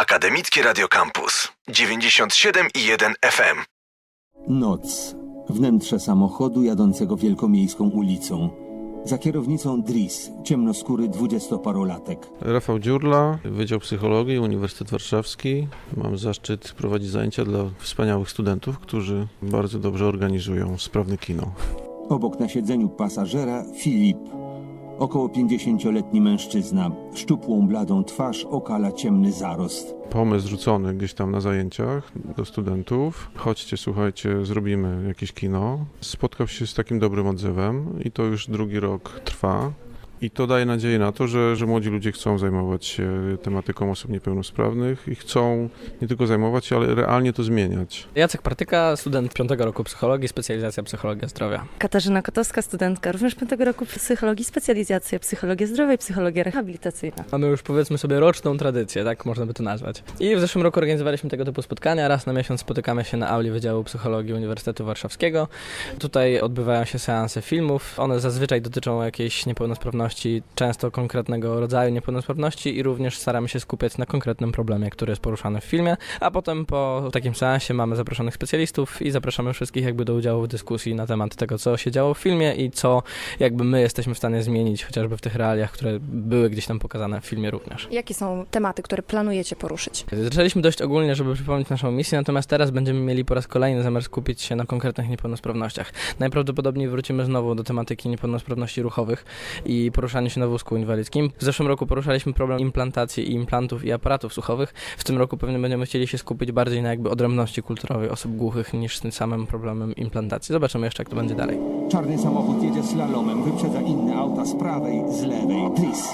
Akademickie Radio Campus 97,1 FM. Noc. Wnętrze samochodu jadącego wielkomiejską ulicą. Za kierownicą Dris, ciemnoskóry dwudziestoparolatek. Rafał Dziurla, Wydział Psychologii, Uniwersytet Warszawski. Mam zaszczyt prowadzić zajęcia dla wspaniałych studentów, którzy bardzo dobrze organizują sprawne kino. Obok na siedzeniu pasażera Filip. Około 50-letni mężczyzna. Szczupłą, bladą twarz okala ciemny zarost. Pomysł rzucony gdzieś tam na zajęciach do studentów. Chodźcie, słuchajcie, zrobimy jakieś kino. Spotkał się z takim dobrym odzewem i to już drugi rok trwa. I to daje nadzieję na to, że, że młodzi ludzie chcą zajmować się tematyką osób niepełnosprawnych i chcą nie tylko zajmować się, ale realnie to zmieniać. Jacek Partyka, student piątego roku psychologii, specjalizacja psychologia zdrowia. Katarzyna Kotowska, studentka również piątego roku psychologii, specjalizacja psychologia zdrowia i psychologia rehabilitacyjna. Mamy już powiedzmy sobie roczną tradycję, tak można by to nazwać. I w zeszłym roku organizowaliśmy tego typu spotkania. Raz na miesiąc spotykamy się na auli Wydziału Psychologii Uniwersytetu Warszawskiego. Tutaj odbywają się seanse filmów. One zazwyczaj dotyczą jakiejś niepełnosprawności, często konkretnego rodzaju niepełnosprawności i również staramy się skupiać na konkretnym problemie, który jest poruszany w filmie. A potem po takim seansie mamy zaproszonych specjalistów i zapraszamy wszystkich jakby do udziału w dyskusji na temat tego, co się działo w filmie i co jakby my jesteśmy w stanie zmienić, chociażby w tych realiach, które były gdzieś tam pokazane w filmie również. Jakie są tematy, które planujecie poruszyć? Zaczęliśmy dość ogólnie, żeby przypomnieć naszą misję, natomiast teraz będziemy mieli po raz kolejny zamiar skupić się na konkretnych niepełnosprawnościach. Najprawdopodobniej wrócimy znowu do tematyki niepełnosprawności ruchowych i poruszania się na wózku inwalidzkim. W zeszłym roku poruszaliśmy problem implantacji i implantów i aparatów słuchowych. W tym roku pewnie będziemy chcieli się skupić bardziej na jakby odrębności kulturowej osób głuchych niż z tym samym problemem implantacji. Zobaczymy jeszcze, jak to będzie dalej. Czarny samochód jedzie slalomem, wyprzedza inne auta z prawej, z lewej. Dris.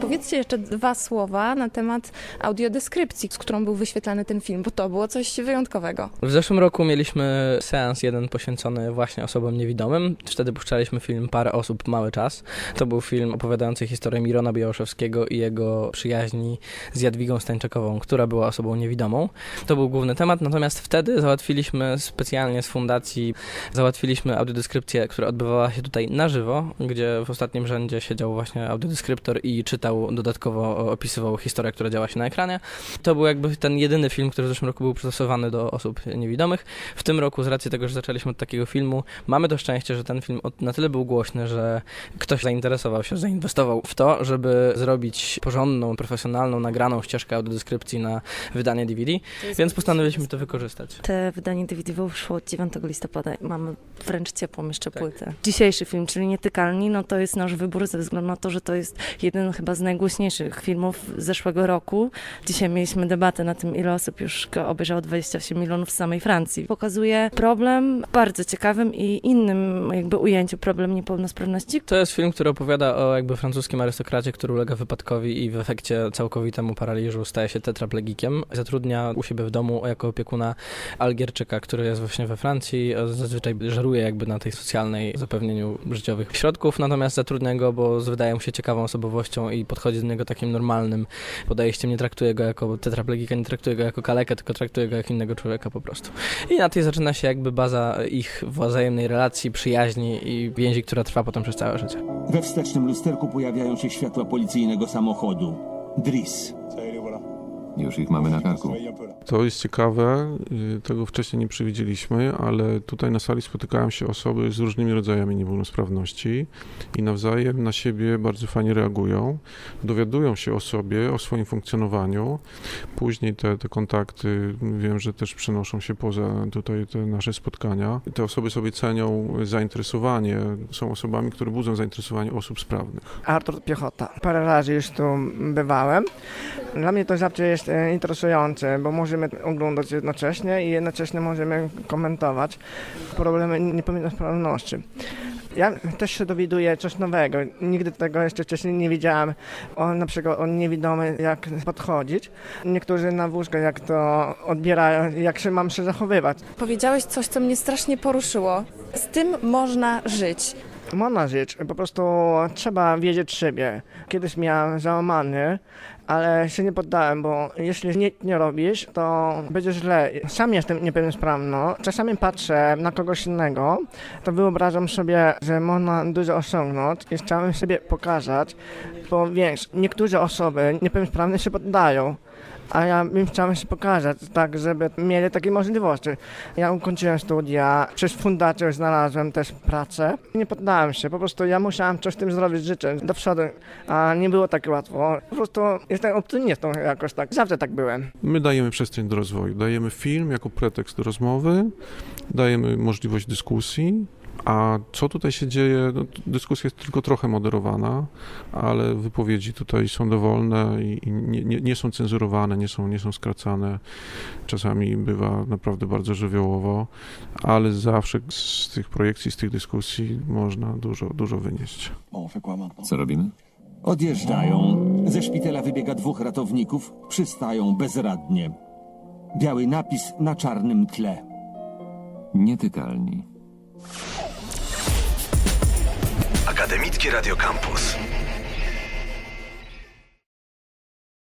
Powiedzcie jeszcze dwa słowa na temat audiodeskrypcji, z którą był wyświetlany ten film, bo to było coś wyjątkowego. W zeszłym roku mieliśmy seans jeden poświęcony właśnie osobom niewidomym. Wtedy puszczaliśmy film Parę osób, mały czas. To był film opowiadający historię Mirona Białoszewskiego i jego przyjaźni z Jadwigą Stańczakową, która była osobą niewidomą. To był główny temat, natomiast wtedy załatwiliśmy specjalnie z fundacji, załatwiliśmy audiodeskrypcję, która odbywała się tutaj na żywo, gdzie w ostatnim rzędzie siedział właśnie audiodeskryptor i czytał dodatkowo, opisywał historię, która działa się na ekranie. To był jakby ten jedyny film, który w zeszłym roku był przystosowany do osób niewidomych. W tym roku, z racji tego, że zaczęliśmy od takiego filmu, mamy to szczęście, że ten film na tyle był głośny, że ktoś zainteresował się, zainwestował w to, żeby zrobić porządną, profesjonalną, nagraną ścieżkę audiodeskrypcji na wydanie DVD, więc postanowiliśmy to wykorzystać. Te wydanie DVD wyszło 9 listopada mamy wręcz ciepłą jeszcze Tak. płytę. Dzisiejszy film, czyli Nietykalni, no to jest nasz wybór ze względu na to, że to jest jeden chyba z najgłośniejszych filmów zeszłego roku. Dzisiaj mieliśmy debatę na tym, ile osób już go obejrzało 28 milionów w samej Francji. Pokazuje problem w bardzo ciekawym i innym jakby ujęciu problem niepełnosprawności. To jest film, który opowiada o jakby francuskim arystokracie, który ulega wypadkowi i w efekcie całkowitemu paraliżu staje się tetraplegikiem. Zatrudnia u siebie w domu jako opiekuna Algierczyka, który jest właśnie we Francji. Zazwyczaj żeruje jakby na tej socjalnej zapewnieniu życiowych środków, natomiast zatrudnia go, bo wydaje mu się ciekawą osobowością i podchodzi do niego takim normalnym podejściem. Nie traktuje go jako tetraplegika, nie traktuje go jako kalekę, tylko traktuje go jak innego człowieka po prostu. I na tej zaczyna się jakby baza ich wzajemnej relacji, przyjaźni i więzi, która trwa potem przez całe życie. We wstecznym lusterku pojawiają się światła policyjnego samochodu. Dris. Już ich mamy na karku. To jest ciekawe, y, tego wcześniej nie przewidzieliśmy, ale tutaj na sali spotykają się osoby z różnymi rodzajami niepełnosprawności i nawzajem na siebie bardzo fajnie reagują, dowiadują się o sobie, o swoim funkcjonowaniu. Później te, te kontakty wiem, że też przenoszą się poza tutaj te nasze spotkania. Te osoby sobie cenią zainteresowanie, są osobami, które budzą zainteresowanie osób sprawnych. Artur Piechota. Parę razy już tu bywałem. Dla mnie to zawsze jest e, interesujące, bo możemy oglądać jednocześnie i jednocześnie możemy komentować problemy niepełnosprawności. Ja też się dowiaduję coś nowego. Nigdy tego jeszcze wcześniej nie widziałem. O, na przykład o niewidomy, jak podchodzić. Niektórzy na wózkach, jak to odbierają, jak się mam się zachowywać. Powiedziałeś coś, co mnie strasznie poruszyło. Z tym można żyć. Można żyć, po prostu trzeba wiedzieć siebie. Kiedyś miałem załamany ale się nie poddałem, bo jeśli nic nie robisz, to będzie źle. Sam jestem niepełnosprawny. Czasami patrzę na kogoś innego, to wyobrażam sobie, że można dużo osiągnąć i chciałem sobie pokazać, bo wiesz, niektóre osoby niepełnosprawne się poddają. A ja bym chciał się pokazać, tak, żeby mieli takie możliwości. Ja ukończyłem studia, przez fundację znalazłem też pracę. Nie poddałem się, po prostu ja musiałem coś z tym zrobić życzę do przodu, a nie było tak łatwo. Po prostu jestem optymistą jakoś tak, zawsze tak byłem. My dajemy przestrzeń do rozwoju. Dajemy film jako pretekst do rozmowy, dajemy możliwość dyskusji. A co tutaj się dzieje? No, dyskusja jest tylko trochę moderowana, ale wypowiedzi tutaj są dowolne i, i nie, nie, nie są cenzurowane, nie są, nie są skracane. Czasami bywa naprawdę bardzo żywiołowo, ale zawsze z tych projekcji, z tych dyskusji można dużo, dużo wynieść. Co robimy? Odjeżdżają. Ze szpitala wybiega dwóch ratowników, przystają bezradnie. Biały napis na czarnym tle. Nietykalni. Akademickie Radio Campus.